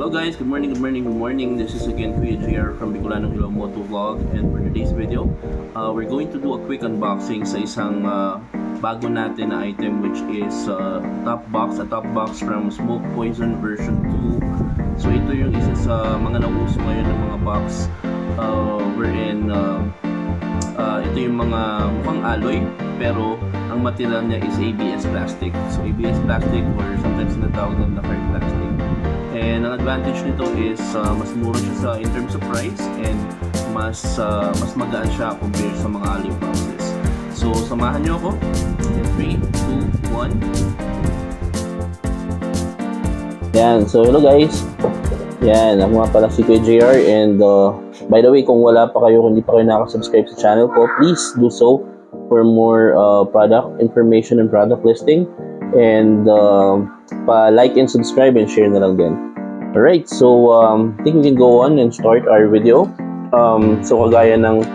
Hello guys, good morning, good morning, good morning. This is again Kuya JR from Bicolano Hello Moto Vlog and for today's video, uh, we're going to do a quick unboxing sa isang uh, bago natin na item which is uh, top box, a top box from Smoke Poison version 2. So ito yung isa sa mga nauso ngayon ng mga box uh, wherein uh, uh, ito yung mga mukhang alloy pero ang material niya is ABS plastic. So ABS plastic or sometimes tinatawag na hard plastic. And ang advantage nito is uh, mas mura siya sa in terms of price and mas uh, mas magaan siya compared sa mga alloy boxes. So samahan niyo ako. In 3, 2, 1. Yan. So hello guys. Yan. Ako nga pala si Kuya and uh, by the way kung wala pa kayo, kung hindi pa kayo nakasubscribe sa channel ko, please do so for more uh, product information and product listing and uh, pa-like and subscribe and share na lang din. Alright, so um, I think we can go on and start our video. Um, so kagaya ng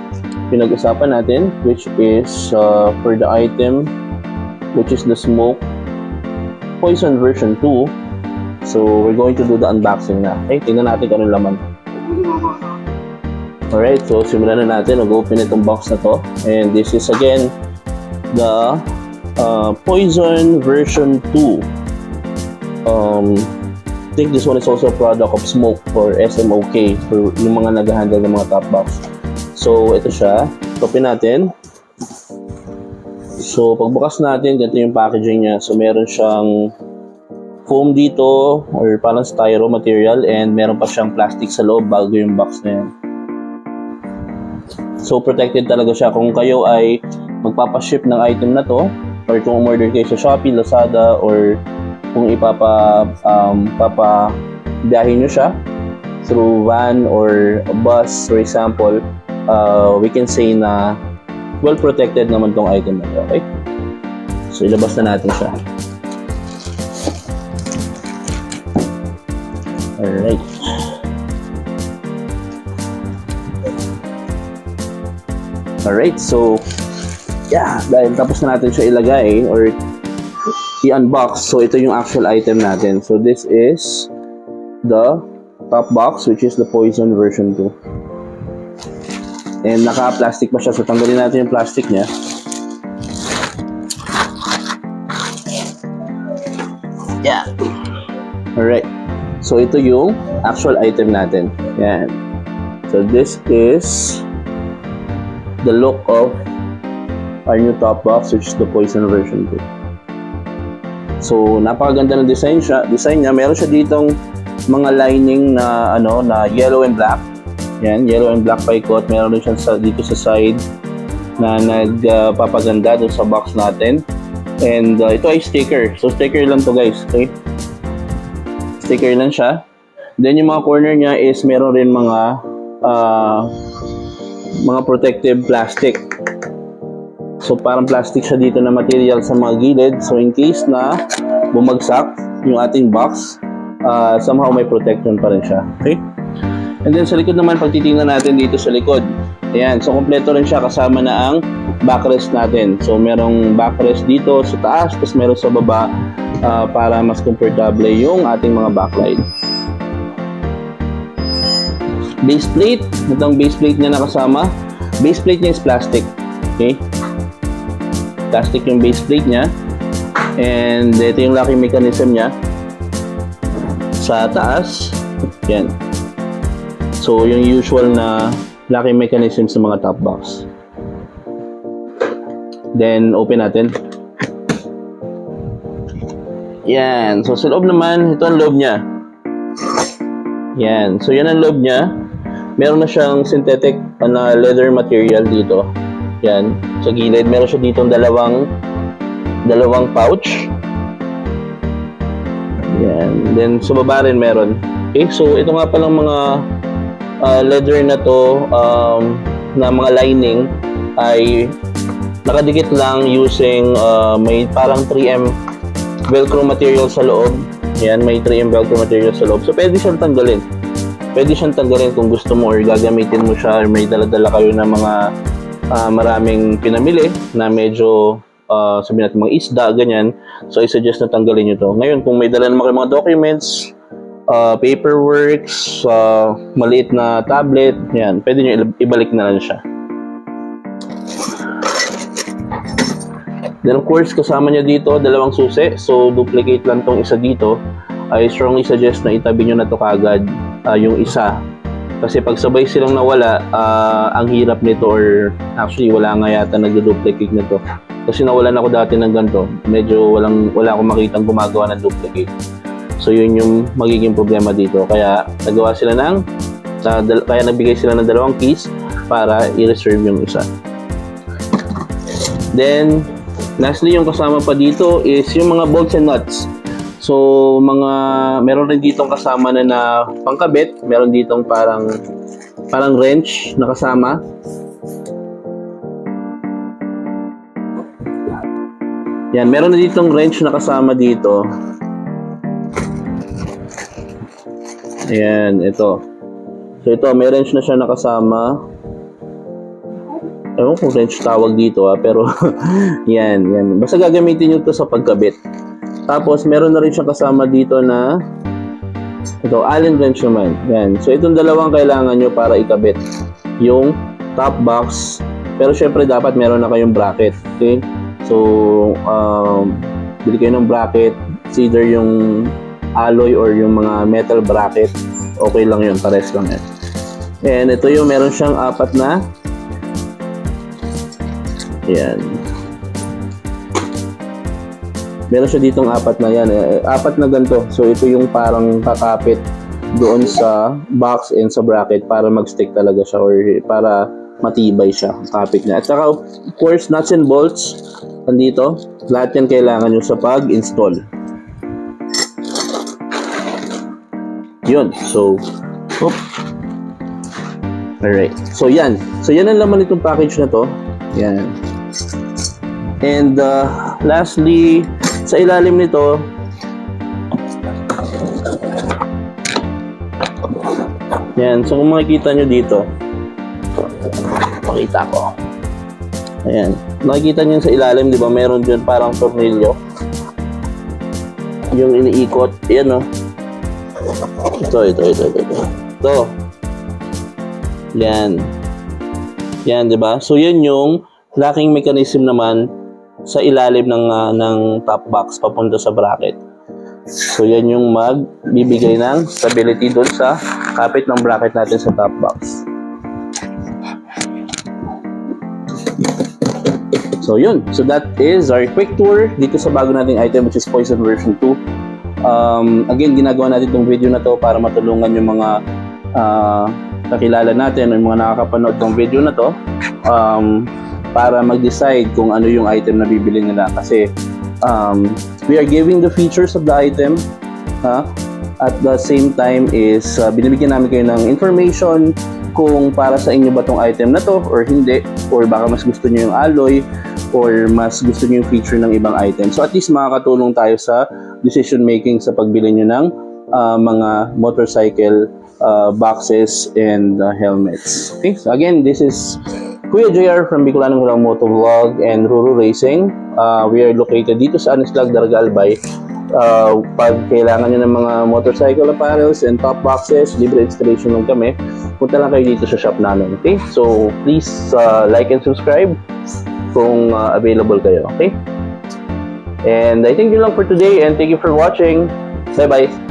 pinag-usapan natin, which is uh, for the item, which is the smoke poison version 2. So we're going to do the unboxing na. Okay, tingnan natin kung anong laman. Alright, so simulan na natin. Mag-open itong box na to. And this is again the uh, Poison version 2. Um, think this one is also a product of Smoke for SMOK for yung mga nag-handle ng mga top box. So, ito siya. Open natin. So, pagbukas natin, ganito yung packaging niya. So, meron siyang foam dito or parang styro material and meron pa siyang plastic sa loob bago yung box na yan. So, protected talaga siya. Kung kayo ay magpapaship ng item na to, or kung umorder kayo sa Shopee, Lazada, or kung ipapa, um, papa biyahin nyo siya through van or bus, for example, uh, we can say na well protected naman tong item na to, okay? So, ilabas na natin siya. Alright. Alright, so yeah, dahil tapos na natin siya ilagay or i-unbox. So ito yung actual item natin. So this is the top box which is the Poison version 2. And naka-plastic pa siya. So tanggalin natin yung plastic niya. Yeah. Alright. So ito yung actual item natin. Yan. So this is the look of our new top box which is the Poison version 2. So napakaganda ng design siya, design niya. Meron siya ditong mga lining na ano na yellow and black. Yan, yellow and black paikot. Meron din siya sa, dito sa side na nagpapaganda uh, sa box natin. And uh, ito ay sticker. So sticker lang to guys, okay? Sticker lang siya. Then yung mga corner niya is meron rin mga uh, mga protective plastic. So parang plastic siya dito na material sa mga gilid. So in case na bumagsak yung ating box, uh, somehow may protection pa rin siya. Okay? And then sa likod naman, pag titingnan natin dito sa likod, ayan, so kompleto rin siya kasama na ang backrest natin. So merong backrest dito sa taas, tapos meron sa baba uh, para mas komportable yung ating mga backlight base plate. Itong base plate niya nakasama. Base plate niya is plastic. Okay? Plastic yung base plate niya. And ito yung locking mechanism niya. Sa taas, yan. So, yung usual na locking mechanism sa mga top box. Then, open natin. Yan. So, sa loob naman, ito ang loob niya. Yan. So, yan ang loob niya meron na siyang synthetic na leather material dito. Yan, sa gilid. Meron siya dito dalawang dalawang pouch. Yan. Then sa baba rin meron. Okay, so ito nga palang mga uh, leather na to um, na mga lining ay nakadikit lang using uh, may parang 3M velcro material sa loob. Yan, may 3M velcro material sa loob. So pwede siyang tanggalin pwede siyang tanggalin kung gusto mo or gagamitin mo siya or may dala-dala kayo ng mga uh, maraming pinamili na medyo uh, sabihin natin mga isda, ganyan. So, I suggest na tanggalin nyo to. Ngayon, kung may dala naman kayo mga documents, uh, paperworks, uh, maliit na tablet, yan, pwede nyo ibalik na lang siya. Then of course, kasama niya dito, dalawang susi. So, duplicate lang tong isa dito. I strongly suggest na itabi nyo na to kagad, ah, yung isa. Kasi pag sabay silang nawala, ah, ang hirap nito or actually wala nga yata nagdo-duplicate nito. Kasi nawalan ako dati ng ganito. Medyo walang, wala akong makitang gumagawa ng duplicate. So yun yung magiging problema dito. Kaya nagawa sila ng, dal- kaya nagbigay sila ng dalawang keys para i-reserve yung isa. Then, lastly yung kasama pa dito is yung mga bolts and nuts. So, mga, meron rin ditong kasama na na pangkabit. Meron ditong parang, parang wrench na kasama. Yan, meron na ditong wrench na kasama dito. Ayan, ito. So, ito, may wrench na siya nakasama. Ewan kung wrench tawag dito ah, pero yan, yan. Basta gagamitin nyo to sa pagkabit. Tapos, meron na rin siyang kasama dito na ito, Allen wrench naman. Yan. So, itong dalawang kailangan nyo para ikabit. Yung top box. Pero, syempre, dapat meron na kayong bracket. Okay? So, um, bili kayo ng bracket. It's either yung alloy or yung mga metal bracket. Okay lang yun. Pares lang yan. And ito yung meron siyang apat na Ayan. Meron siya ditong apat na yan. eh, Apat na ganito. So, ito yung parang kakapit doon sa box and sa bracket para mag-stick talaga siya or para matibay siya. Kapit niya. At saka, of course, nuts and bolts. Nandito. Lahat yan kailangan nyo sa pag-install. Yun. So, oop. Alright. So, yan. So, yan ang laman nitong package na to. Yan. And uh, lastly, sa ilalim nito, yan. So kung makikita nyo dito, pakita ko. Ayan. Nakikita nyo sa ilalim, di ba? Meron dyan parang tornilyo. Yung iniikot. Yan, no? Ito, ito, ito, ito. Ito. ito. Yan. Yan, 'di ba? So 'yun yung locking mechanism naman sa ilalim ng ah, ng top box papunta sa bracket. So 'yan yung magbibigay ng stability doon sa kapit ng bracket natin sa top box. So yun. So that is our quick tour dito sa bago nating item which is Poison version 2. Um, again, ginagawa natin itong video na to para matulungan yung mga ah, kakilala natin o yung mga nakakapanood ng video na to um, para mag-decide kung ano yung item na bibili nila kasi um, we are giving the features of the item ha? at the same time is uh, binibigyan namin kayo ng information kung para sa inyo ba tong item na to or hindi or baka mas gusto nyo yung alloy or mas gusto nyo yung feature ng ibang item so at least makakatulong tayo sa decision making sa pagbili nyo ng uh, mga motorcycle uh, boxes and uh, helmets. Okay, so again, this is Kuya JR from Bicolanong Hulang Moto Vlog and Ruru Racing. Uh, we are located dito sa Anislag, Daragalbay. Uh, pag kailangan nyo ng mga motorcycle apparels and top boxes, libre installation lang kami. Punta lang kayo dito sa shop namin. Okay? So, please uh, like and subscribe kung uh, available kayo. Okay? And I think yun lang for today and thank you for watching. Bye-bye.